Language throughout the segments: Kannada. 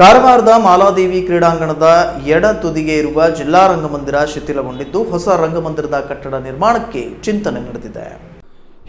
ಕಾರವಾರದ ಮಾಲಾದೇವಿ ಕ್ರೀಡಾಂಗಣದ ಎಡ ತುದಿಗೆ ಇರುವ ಜಿಲ್ಲಾ ರಂಗಮಂದಿರ ಶಿಥಿಲಗೊಂಡಿದ್ದು ಹೊಸ ರಂಗಮಂದಿರದ ಕಟ್ಟಡ ನಿರ್ಮಾಣಕ್ಕೆ ಚಿಂತನೆ ನಡೆದಿದೆ.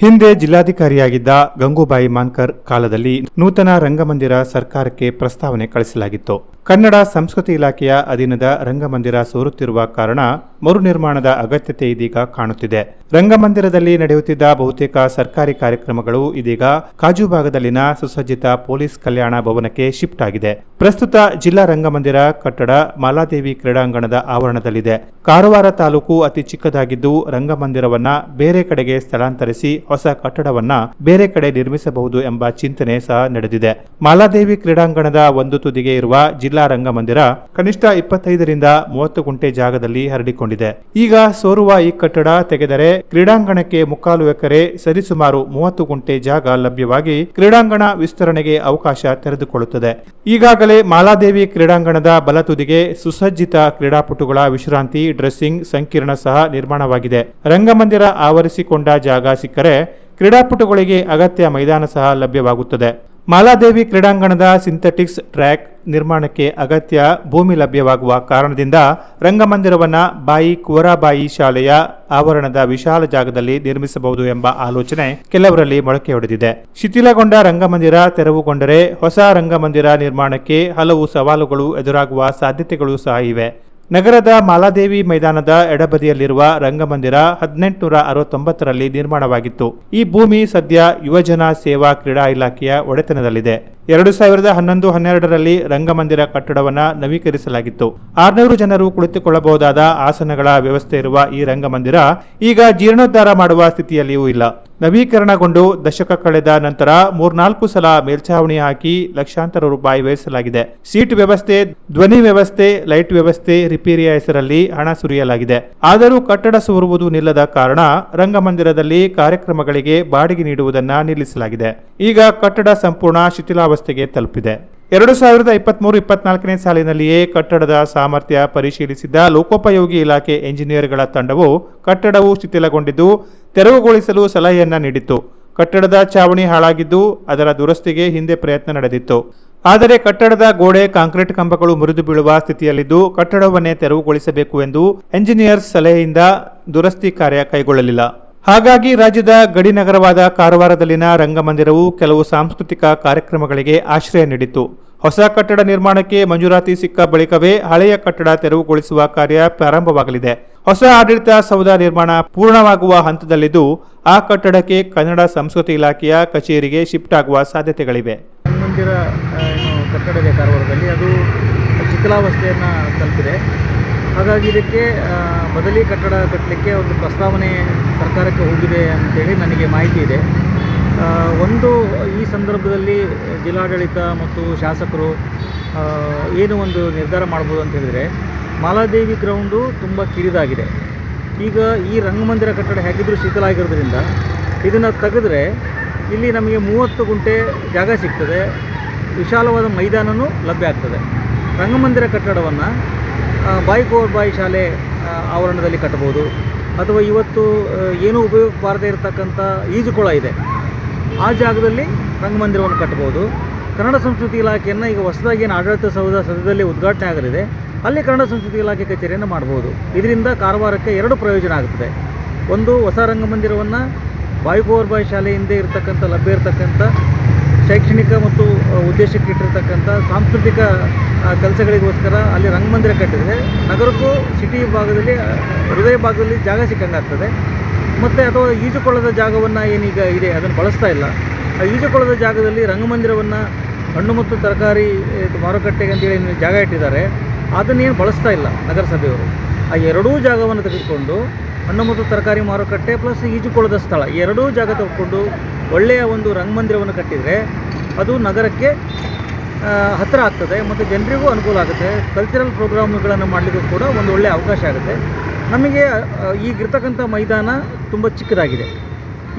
ಹಿಂದೆ ಜಿಲ್ಲಾಧಿಕಾರಿಯಾಗಿದ್ದ ಗಂಗೂಬಾಯಿ ಮಾನ್ಕರ್ ಕಾಲದಲ್ಲಿ ನೂತನ ರಂಗಮಂದಿರ ಸರ್ಕಾರಕ್ಕೆ ಪ್ರಸ್ತಾವನೆ ಕಳಿಸಲಾಗಿತ್ತು. ಕನ್ನಡ ಸಂಸ್ಕೃತಿ ಇಲಾಖೆಯ ಅಧೀನದ ರಂಗಮಂದಿರ ಸೋರುತ್ತಿರುವ ಕಾರಣ ಮರು ನಿರ್ಮಾಣದ ಅಗತ್ಯತೆ ಇದೀಗ ಕಾಣುತ್ತಿದೆ. ರಂಗಮಂದಿರದಲ್ಲಿ ನಡೆಯುತ್ತಿದ್ದ ಬಹುತೇಕ ಸರ್ಕಾರಿ ಕಾರ್ಯಕ್ರಮಗಳು ಇದೀಗ ಕಾಜು ಭಾಗದಲ್ಲಿನ ಸುಸಜ್ಜಿತ ಪೊಲೀಸ್ ಕಲ್ಯಾಣ ಭವನಕ್ಕೆ ಶಿಫ್ಟ್ ಆಗಿದೆ. ಪ್ರಸ್ತುತ ಜಿಲ್ಲಾ ರಂಗಮಂದಿರ ಕಟ್ಟಡ ಮಾಲಾದೇವಿ ಕ್ರೀಡಾಂಗಣದ ಆವರಣದಲ್ಲಿದೆ. ಕಾರವಾರ ತಾಲೂಕು ಅತಿ ಚಿಕ್ಕದಾಗಿದ್ದು ರಂಗಮಂದಿರವನ್ನ ಬೇರೆ ಕಡೆಗೆ ಸ್ಥಳಾಂತರಿಸಿ ಹೊಸ ಕಟ್ಟಡವನ್ನ ಬೇರೆ ಕಡೆ ನಿರ್ಮಿಸಬಹುದು ಎಂಬ ಚಿಂತನೆ ಸಹ ನಡೆದಿದೆ. ಮಾಲಾದೇವಿ ಕ್ರೀಡಾಂಗಣದ ಒಂದು ತುದಿಗೆ ಇರುವ ಜಿಲ್ಲಾ ರಂಗಮಂದಿರ ಕನಿಷ್ಠ ಇಪ್ಪತ್ತೈದರಿಂದ ಮೂವತ್ತು ಗುಂಟೆ ಜಾಗದಲ್ಲಿ ಹರಡಿಕೊಂಡಿದೆ. ಈಗ ಸೋರುವ ಈ ಕಟ್ಟಡ ತೆಗೆದರೆ ಕ್ರೀಡಾಂಗಣಕ್ಕೆ ಮುಕ್ಕಾಲು ಎಕರೆ ಸರಿಸುಮಾರು ಮೂವತ್ತು ಗುಂಟೆ ಜಾಗ ಲಭ್ಯವಾಗಿ ಕ್ರೀಡಾಂಗಣ ವಿಸ್ತರಣೆಗೆ ಅವಕಾಶ ತೆರೆದುಕೊಳ್ಳುತ್ತದೆ. ಈಗಾಗಲೇ ಮಾಲಾದೇವಿ ಕ್ರೀಡಾಂಗಣದ ಬಲತುದಿಗೆ ಸುಸಜ್ಜಿತ ಕ್ರೀಡಾಪಟುಗಳ ವಿಶ್ರಾಂತಿ, ಡ್ರೆಸ್ಸಿಂಗ್, ಸಂಕೀರ್ಣ ಸಹ ನಿರ್ಮಾಣವಾಗಿದೆ. ರಂಗಮಂದಿರ ಆವರಿಸಿಕೊಂಡ ಜಾಗ ಸಿಕ್ಕರೆ ಕ್ರೀಡಾಪಟುಗಳಿಗೆ ಅಗತ್ಯ ಮೈದಾನ ಸಹ ಲಭ್ಯವಾಗುತ್ತದೆ. ಮಾಲಾದೇವಿ ಕ್ರೀಡಾಂಗಣದ ಸಿಂಥೆಟಿಕ್ಸ್ ಟ್ರ್ಯಾಕ್ ನಿರ್ಮಾಣಕ್ಕೆ ಅಗತ್ಯ ಭೂಮಿ ಲಭ್ಯವಾಗುವ ಕಾರಣದಿಂದ ರಂಗಮಂದಿರವನ್ನು ಬಾಯಿ ಕುವರಾಬಾಯಿ ಶಾಲೆಯ ಆವರಣದ ವಿಶಾಲ ಜಾಗದಲ್ಲಿ ನಿರ್ಮಿಸಬಹುದು ಎಂಬ ಆಲೋಚನೆ ಕೆಲವರಲ್ಲಿ ಮೊಳಕೆ ಹೊಡೆದಿದೆ. ಶಿಥಿಲಗೊಂಡ ರಂಗಮಂದಿರ ತೆರವುಗೊಂಡರೆ ಹೊಸ ರಂಗಮಂದಿರ ನಿರ್ಮಾಣಕ್ಕೆ ಹಲವು ಸವಾಲುಗಳು ಎದುರಾಗುವ ಸಾಧ್ಯತೆಗಳು ಸಹ ಇವೆ. ನಗರದ ಮಾಲಾದೇವಿ ಮೈದಾನದ ಎಡಬದಿಯಲ್ಲಿರುವ ರಂಗಮಂದಿರ ಹದಿನೆಂಟುನೂರ ಅರವತ್ತೊಂಬತ್ತರಲ್ಲಿ ನಿರ್ಮಾಣವಾಗಿತ್ತು. ಈ ಭೂಮಿ ಸದ್ಯ ಯುವಜನ ಸೇವಾ ಕ್ರೀಡಾ ಇಲಾಖೆಯ ಒಡೆತನದಲ್ಲಿದೆ. ಎರಡು ಸಾವಿರದ ಹನ್ನೊಂದು ಹನ್ನೆರಡರಲ್ಲಿ ರಂಗಮಂದಿರ ಕಟ್ಟಡವನ್ನ ನವೀಕರಿಸಲಾಗಿತ್ತು. ಆರ್ನೂರು ಜನರು ಕುಳಿತುಕೊಳ್ಳಬಹುದಾದ ಆಸನಗಳ ವ್ಯವಸ್ಥೆ ಇರುವ ಈ ರಂಗಮಂದಿರ ಈಗ ಜೀರ್ಣೋದ್ಧಾರ ಮಾಡುವ ಸ್ಥಿತಿಯಲ್ಲಿಯೂ ಇಲ್ಲ. ನವೀಕರಣಗೊಂಡು ದಶಕ ಕಳೆದ ನಂತರ ಮೂರ್ನಾಲ್ಕು ಸಲ ಮೇಲ್ಛಾವಣಿ ಹಾಕಿ ಲಕ್ಷಾಂತರ ರೂಪಾಯಿ ವ್ಯಯಿಸಲಾಗಿದೆ. ಸೀಟ್ ವ್ಯವಸ್ಥೆ, ಧ್ವನಿ ವ್ಯವಸ್ಥೆ, ಲೈಟ್ ವ್ಯವಸ್ಥೆ, ರಿಪೇರಿಯ ಹೆಸರಲ್ಲಿ ಹಣ ಸುರಿಯಲಾಗಿದೆ. ಆದರೂ ಕಟ್ಟಡ ಸೋರುವುದು ನಿಲ್ಲದ ಕಾರಣ ರಂಗಮಂದಿರದಲ್ಲಿ ಕಾರ್ಯಕ್ರಮಗಳಿಗೆ ಬಾಡಿಗೆ ನೀಡುವುದನ್ನ ನಿಲ್ಲಿಸಲಾಗಿದೆ. ಈಗ ಕಟ್ಟಡ ಸಂಪೂರ್ಣ ಶಿಥಿಲಾವಸ್ಥೆಗೆ ತಲುಪಿದೆ. ಎರಡು ಸಾವಿರದ ಇಪ್ಪತ್ಮೂರು ಇಪ್ಪತ್ನಾಲ್ಕನೇ ಸಾಲಿನಲ್ಲಿಯೇ ಕಟ್ಟಡದ ಸಾಮರ್ಥ್ಯ ಪರಿಶೀಲಿಸಿದ್ದ ಲೋಕೋಪಯೋಗಿ ಇಲಾಖೆ ಎಂಜಿನಿಯರ್ಗಳ ತಂಡವು ಕಟ್ಟಡವು ಶಿಥಿಲಗೊಂಡಿದ್ದು, ತೆರವುಗೊಳಿಸಲು ಸಲಹೆಯನ್ನ ನೀಡಿತ್ತು. ಕಟ್ಟಡದ ಚಾವಣಿ ಹಾಳಾಗಿದ್ದು, ಅದರ ದುರಸ್ತಿಗೆ ಹಿಂದೆ ಪ್ರಯತ್ನ ನಡೆದಿತ್ತು. ಆದರೆ ಕಟ್ಟಡದ ಗೋಡೆ, ಕಾಂಕ್ರೀಟ್ ಕಂಬಗಳು ಮುರಿದು ಬೀಳುವ ಸ್ಥಿತಿಯಲ್ಲಿದ್ದು, ಕಟ್ಟಡವನ್ನೇ ತೆರವುಗೊಳಿಸಬೇಕು ಎಂದು ಎಂಜಿನಿಯರ್ಸ್ ಸಲಹೆಯಿಂದ ದುರಸ್ತಿ ಕಾರ್ಯ ಕೈಗೊಳ್ಳಲಿಲ್ಲ. ಹಾಗಾಗಿ ರಾಜ್ಯದ ಗಡಿ ನಗರವಾದ ಕಾರವಾರದಲ್ಲಿನ ರಂಗಮಂದಿರವು ಕೆಲವು ಸಾಂಸ್ಕೃತಿಕ ಕಾರ್ಯಕ್ರಮಗಳಿಗೆ ಆಶ್ರಯ ನೀಡಿತು ಹೊಸ ಕಟ್ಟಡ ನಿರ್ಮಾಣಕ್ಕೆ ಮಂಜೂರಾತಿ ಸಿಕ್ಕ ಬಳಿಕವೇ ಹಳೆಯ ಕಟ್ಟಡ ತೆರವುಗೊಳಿಸುವ ಕಾರ್ಯ ಪ್ರಾರಂಭವಾಗಲಿದೆ. ಹೊಸ ಆಡಳಿತ ಸೌಧ ನಿರ್ಮಾಣ ಪೂರ್ಣವಾಗುವ ಹಂತದಲ್ಲಿದ್ದು, ಆ ಕಟ್ಟಡಕ್ಕೆ ಕನ್ನಡ ಸಂಸ್ಕೃತಿ ಇಲಾಖೆಯ ಕಚೇರಿಗೆ ಶಿಫ್ಟ್ ಆಗುವ ಸಾಧ್ಯತೆಗಳಿವೆ. ಕಟ್ಟಡ ಕಾರವಾರದಲ್ಲಿ ಅದು ಶಿಥಿಲಾವಸ್ಥೆಯನ್ನು ತಲುಪಿದೆ. ಹಾಗಾಗಿ ಇದಕ್ಕೆ ಬದಲಿ ಕಟ್ಟಡ ಕಟ್ಟಲಿಕ್ಕೆ ಒಂದು ಪ್ರಸ್ತಾವನೆ ಸರ್ಕಾರಕ್ಕೆ ಹೋಗಿದೆ ಅಂತೇಳಿ ನನಗೆ ಮಾಹಿತಿ ಇದೆ. ಒಂದು, ಈ ಸಂದರ್ಭದಲ್ಲಿ ಜಿಲ್ಲಾಡಳಿತ ಮತ್ತು ಶಾಸಕರು ಏನು ಒಂದು ನಿರ್ಧಾರ ಮಾಡ್ಬೋದು ಅಂತ ಹೇಳಿದರೆ, ಮಾಲಾದೇವಿ ಗ್ರೌಂಡು ತುಂಬ ಕಿರಿದಾಗಿದೆ. ಈಗ ಈ ರಂಗಮಂದಿರ ಕಟ್ಟಡ ಹೇಗಿದ್ದರೂ ಶಿಥಿಲ ಆಗಿರೋದ್ರಿಂದ ಇದನ್ನು ತೆಗೆದ್ರೆ ಇಲ್ಲಿ ನಮಗೆ ಮೂವತ್ತು ಗುಂಟೆ ಜಾಗ ಸಿಗ್ತದೆ. ವಿಶಾಲವಾದ ಮೈದಾನವೂ ಲಭ್ಯ ಆಗ್ತದೆ. ರಂಗಮಂದಿರ ಕಟ್ಟಡವನ್ನು ಬಾಯಿ ಓವರ್ ಬಾಯ್ ಶಾಲೆ ಆವರಣದಲ್ಲಿ ಕಟ್ಟಬಹುದು. ಅಥವಾ ಇವತ್ತು ಏನೂ ಉಪಯೋಗ ಬಾರದೇ ಇರತಕ್ಕಂಥ ಈಜುಕೊಳ ಇದೆ. ಆ ಜಾಗದಲ್ಲಿ ರಂಗಮಂದಿರವನ್ನು ಕಟ್ಟಬಹುದು. ಕನ್ನಡ ಸಂಸ್ಕೃತಿ ಇಲಾಖೆಯನ್ನು ಈಗ ಹೊಸದಾಗಿ ಏನು ಆಡಳಿತ ಸೌಧ ಸದ್ಯದಲ್ಲಿ ಉದ್ಘಾಟನೆ ಆಗಲಿದೆ. ಅಲ್ಲಿ ಕನ್ನಡ ಸಂಸ್ಕೃತಿ ಇಲಾಖೆ ಕಚೇರಿಯನ್ನು ಮಾಡ್ಬೋದು ಇದರಿಂದ ಕಾರವಾರಕ್ಕೆ ಎರಡು ಪ್ರಯೋಜನ ಆಗುತ್ತದೆ ಒಂದು, ಹೊಸ ರಂಗಮಂದಿರವನ್ನು ಬಾಯ್ಕೋರ್ ಬಾಯ್ ಶಾಲೆ ಹಿಂದೆ ಇರತಕ್ಕಂಥ, ಲಭ್ಯ ಇರತಕ್ಕಂಥ ಶೈಕ್ಷಣಿಕ ಮತ್ತು ಉದ್ದೇಶಕ್ಕೆ ಇಟ್ಟಿರ್ತಕ್ಕಂಥ ಸಾಂಸ್ಕೃತಿಕ ಕೆಲಸಗಳಿಗೋಸ್ಕರ ಅಲ್ಲಿ ರಂಗಮಂದಿರ ಕಟ್ಟಿದರೆ ನಗರಕ್ಕೂ ಸಿಟಿ ಭಾಗದಲ್ಲಿ ಹೃದಯ ಭಾಗದಲ್ಲಿ ಜಾಗ ಸಿಕ್ಕಂಗಾಗ್ತದೆ ಮತ್ತು ಅಥವಾ ಈಜುಕೊಳ್ಳದ ಜಾಗವನ್ನು ಏನೀಗ ಇದೆ, ಅದನ್ನು ಬಳಸ್ತಾ ಇಲ್ಲ. ಆ ಈಜುಕೊಳ್ಳದ ಜಾಗದಲ್ಲಿ ರಂಗಮಂದಿರವನ್ನು ಹಣ್ಣು ಮತ್ತು ತರಕಾರಿ ಮಾರುಕಟ್ಟೆಗೆ ಅಂತೇಳಿ ಏನು ಜಾಗ ಇಟ್ಟಿದ್ದಾರೆ, ಅದನ್ನೇನು ಬಳಸ್ತಾ ಇಲ್ಲ ನಗರಸಭೆಯವರು. ಆ ಎರಡೂ ಜಾಗವನ್ನು ತೆಗೆದುಕೊಂಡು ಹಣ್ಣು ಮತ್ತು ತರಕಾರಿ ಮಾರುಕಟ್ಟೆ ಪ್ಲಸ್ ಈಜುಕೊಳ್ಳದ ಸ್ಥಳ ಎರಡೂ ಜಾಗ ತೆಗೆದುಕೊಂಡು ಒಳ್ಳೆಯ ಒಂದು ರಂಗಮಂದಿರವನ್ನು ಕಟ್ಟಿದರೆ ಅದು ನಗರಕ್ಕೆ ಹತ್ತಿರ ಆಗ್ತದೆ, ಮತ್ತು ಜನರಿಗೂ ಅನುಕೂಲ ಆಗುತ್ತೆ. ಕಲ್ಚರಲ್ ಪ್ರೋಗ್ರಾಮ್ಗಳನ್ನು ಮಾಡಲಿಕ್ಕೂ ಕೂಡ ಒಂದು ಒಳ್ಳೆಯ ಅವಕಾಶ ಆಗುತ್ತೆ. ನಮಗೆ ಈಗಿರ್ತಕ್ಕಂಥ ಮೈದಾನ ತುಂಬ ಚಿಕ್ಕದಾಗಿದೆ.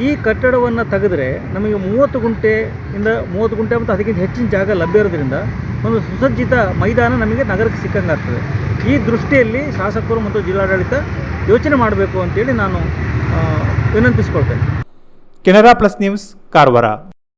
ಈ ಕಟ್ಟಡವನ್ನು ತೆಗೆದ್ರೆ ನಮಗೆ ಮೂವತ್ತು ಗುಂಟೆಯಿಂದ ಮೂವತ್ತು ಗುಂಟೆ ಮತ್ತು ಅದಕ್ಕಿಂತ ಹೆಚ್ಚಿನ ಜಾಗ ಲಭ್ಯ ಇರೋದ್ರಿಂದ ಒಂದು ಸುಸಜ್ಜಿತ ಮೈದಾನ ನಮಗೆ ನಗರಕ್ಕೆ ಸಿಕ್ಕಂಗಾಗ್ತದೆ ಈ ದೃಷ್ಟಿಯಲ್ಲಿ ಶಾಸಕರು ಮತ್ತು ಜಿಲ್ಲಾಡಳಿತ ಯೋಚನೆ ಮಾಡಬೇಕು ಅಂತೇಳಿ ನಾನು ವಿನಂತಿಸ್ಕೊಳ್ತೇನೆ. Canara plus news, Karwar.